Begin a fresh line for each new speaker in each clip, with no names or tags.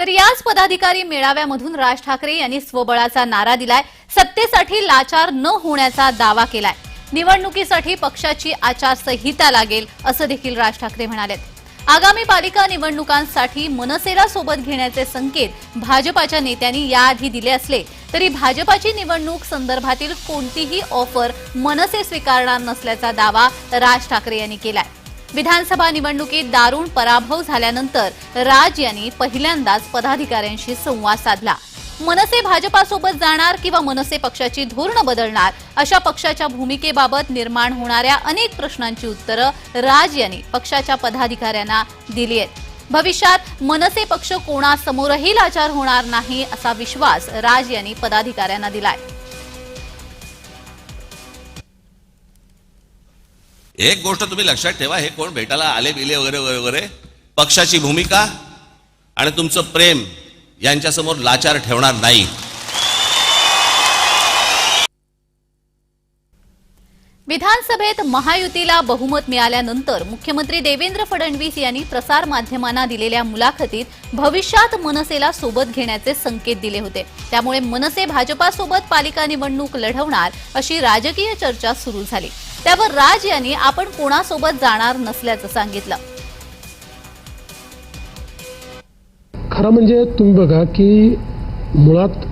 तर याच पदाधिकारी मेळाव्यामधून राज ठाकरे यांनी स्वबळाचा नारा दिलाय सत्तेसाठी लाचार न होण्याचा दावा केलाय. निवडणुकीसाठी पक्षाची आचारसंहिता लागेल असं देखील राज ठाकरे म्हणालेत. आगामी पालिका निवडणुकांसाठी मनसेला सोबत घेण्याचे संकेत भाजपाच्या नेत्यांनी याआधी दिले असले तरी भाजपाची निवडणूक संदर्भातील कोणतीही ऑफर मनसे स्वीकारणार नसल्याचा दावा राज ठाकरे यांनी केलाय. विधानसभा निवडणुकीत दारुण पराभव झाल्यानंतर राज यांनी पहिल्यांदाच पदाधिकाऱ्यांशी संवाद साधला. मनसे भाजपासोबत जाणार किंवा मनसे पक्षाची धोरणं बदलणार अशा पक्षाच्या भूमिकेबाबत निर्माण होणाऱ्या अनेक प्रश्नांची उत्तरं राज यांनी पक्षाच्या पदाधिकाऱ्यांना दिली आहेत. भविष्यात मनसे पक्ष कोणासमोरही लाचार होणार नाही असा विश्वास राज यांनी पदाधिकाऱ्यांना दिलाय.
एक गोष्ट तुम्ही लक्षात ठेवा हे कोण भेटायला आले बिले वगैरे वगैरे पक्षाची भूमिका आणि तुमचं प्रेम यांच्यासमोर लाचार ठेवणार नाही.
विधानसभेत महायुतीला बहुमत मिळाल्यानंतर मुख्यमंत्री देवेंद्र फडणवीस यांनी प्रसार माध्यमांना दिलेल्या मुलाखतीत भविष्यात मनसेला सोबत घेण्याचे संकेत दिले होते. त्यामुळे मनसे भाजपासोबत पालिका निवडणूक लढवणार अशी राजकीय चर्चा सुरू झाली. त्यावर राज यांनी आपण कोणासोबत जाणार नसल्याचं सांगितलं.
खरं म्हणजे तुम्ही बघा की मुळात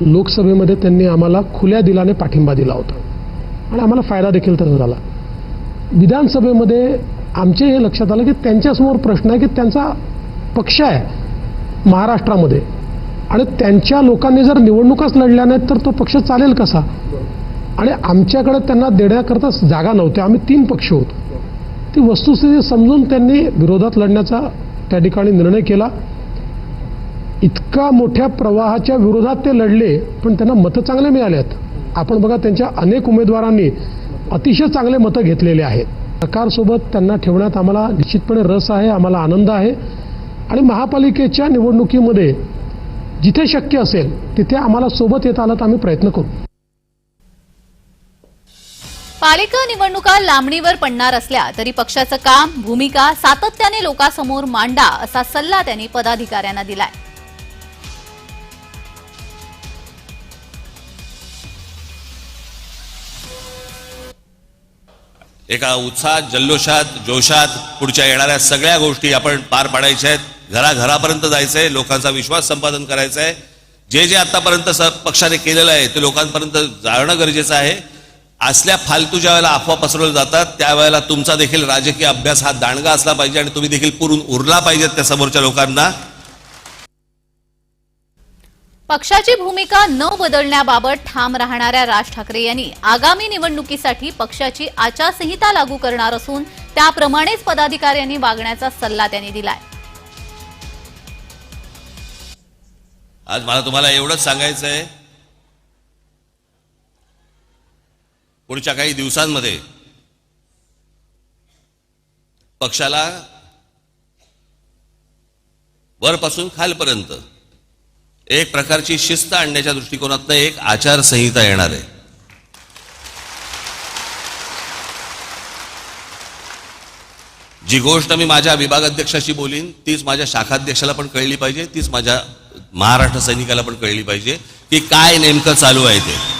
लोकसभेमध्ये त्यांनी आम्हाला खुल्या दिलाने पाठिंबा दिला होता. आणि आम्हाला फायदा देखील त्याचा झाला. विधानसभेमध्ये आमच्या हे लक्षात आलं की त्यांच्यासमोर प्रश्न आहे की त्यांचा पक्ष आहे महाराष्ट्रामध्ये. आणि त्यांच्या लोकांनी जर निवडणुकाच लढल्या नाहीत तर तो पक्ष चालेल कसा? आणि आमच्याकडे त्यांना देण्याकरता जागा नव्हत्या आम्ही तीन पक्ष होतो. ती वस्तुस्थिती समजून त्यांनी विरोधात लढण्याचा त्या ठिकाणी निर्णय केला. इतका मोठ्या प्रवाहाच्या विरोधात ते लढले पण त्यांना मतं चांगले मिळाले आहेत. आपण बघा त्यांच्या अनेक उमेदवारांनी अतिशय चांगले मतं घेतलेले आहेत. सरकारसोबत त्यांना ठेवण्यात आम्हाला निश्चितपणे रस आहे आम्हाला आनंद आहे. आणि महापालिकेच्या निवडणुकीमध्ये जिथे शक्य असेल तिथे आम्हाला सोबत येता आलं तर आम्ही प्रयत्न करू.
पालिका निवडणुका लांबणीवर पडणार असल्या तरी पक्षाचं काम भूमिका सातत्याने लोकांसमोर मांडा असा सल्ला त्यांनी पदाधिकाऱ्यांना दिलाय.
एका उत्साहात जल्लोषात जोशात पुढच्या येणाऱ्या सगळ्या गोष्टी आपण पार पाडायच्या आहेत. घराघरापर्यंत जायचंय लोकांचा विश्वास संपादन करायचा आहे जे जे आतापर्यंत पक्षाने केलेलं आहे ते लोकांपर्यंत जाणं गरजेचं आहे. असल्या फालतू ज्या वेळेला अफवा पसरवल्या जातात त्यावेळेला तुमचा देखील राजकीय अभ्यास हा दांडगा असला पाहिजे आणि तुम्ही देखील पुरून उरला पाहिजेत त्या समोरच्या लोकांना.
पक्षाची भूमिका न बदलण्याबाबत ठाम राहणाऱ्या राज ठाकरे यांनी आगामी निवडणुकीसाठी पक्षाची आचारसंहिता लागू करणार असून त्याप्रमाणेच पदाधिकाऱ्यांनी वागण्याचा सल्ला त्यांनी दिलाय.
आज मला तुम्हाला एवढंच सांगायचं आहे पुढच्या काही दिवसांमध्ये पक्षाला वरपासून खालपर्यंत एक प्रकारची शिस्त आणण्याच्या दृष्टिकोनातनं एक आचारसंहिता येणार आहे. जी गोष्ट मी माझ्या विभागाध्यक्षाशी बोलीन तीच माझ्या शाखाध्यक्षाला पण कळली पाहिजे तीच माझ्या महाराष्ट्र सैनिकाला पण कळली पाहिजे की काय नेमकं चालू आहे ते.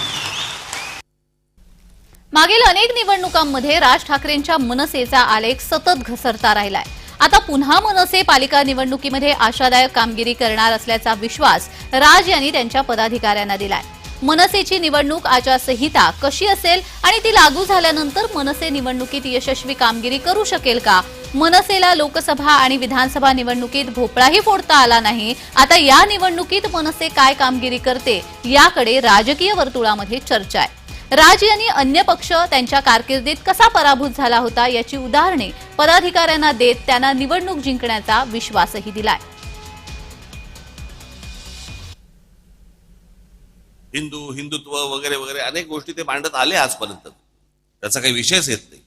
मागील अनेक निवडणुकांमध्ये राज ठाकरेंच्या मनसेचा आलेख सतत घसरता राहिलाय. आता पुन्हा मनसे पालिका निवडणुकीमध्ये आशादायक कामगिरी करणार असल्याचा विश्वास राज यांनी त्यांच्या पदाधिकाऱ्यांना दिलाय. मनसेची निवडणूक आचारसंहिता कशी असेल आणि ती लागू झाल्यानंतर मनसे निवडणुकीत यशस्वी कामगिरी करू शकेल का? मनसेला लोकसभा आणि विधानसभा निवडणुकीत भोपळाही फोडता आला नाही. आता या निवडणुकीत मनसे काय कामगिरी करते याकडे राजकीय वर्तुळामध्ये चर्चा आहे. राज यांनी अन्य पक्ष त्यांच्या कारकिर्दीत कसा पराभूत झाला होता याची उदाहरणे पदाधिकाऱ्यांना देत त्यांना निवडणूक जिंकण्याचा विश्वासही दिलाय.
हिंदू हिंदुत्व वगैरे वगैरे अनेक गोष्टी ते मांडत आले आजपर्यंत. त्याचा काही विषयच येत नाही.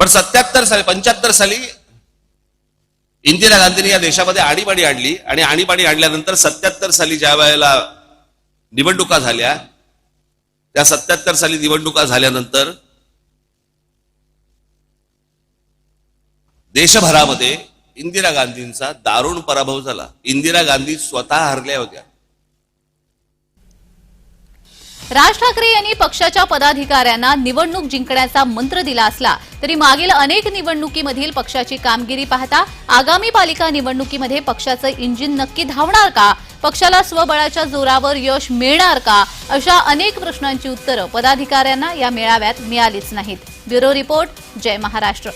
पण सत्याहत्तर साली पंच्याहत्तर साली इंदिरा गांधींनी या देशामध्ये आणीबाणी आणली आणि आणीबाणी आणल्यानंतर सत्याहत्तर साली ज्या वेळेला निवडणुका झाल्या. त्या सत्याहत्तर साली निवडणुका झाल्यानंतर देशभरामध्ये इंदिरा गांधींचा दारुण पराभव झाला. इंदिरा गांधी स्वतः हरल्या होत्या.
राज ठाकरे यांनी पक्षाच्या पदाधिकाऱ्यांना निवडणूक जिंकण्याचा मंत्र दिला असला तरी मागील अनेक निवडणुकीमधील पक्षाची कामगिरी पाहता आगामी पालिका निवडणुकीमध्ये पक्षाचं इंजिन नक्की धावणार का? पक्षाला स्वबळाच्या जोरावर यश मिळणार का? अशा अनेक प्रश्नांची उत्तरं पदाधिकाऱ्यांना या मेळाव्यात मिळालीच नाहीत. ब्युरो रिपोर्ट जय महाराष्ट्र.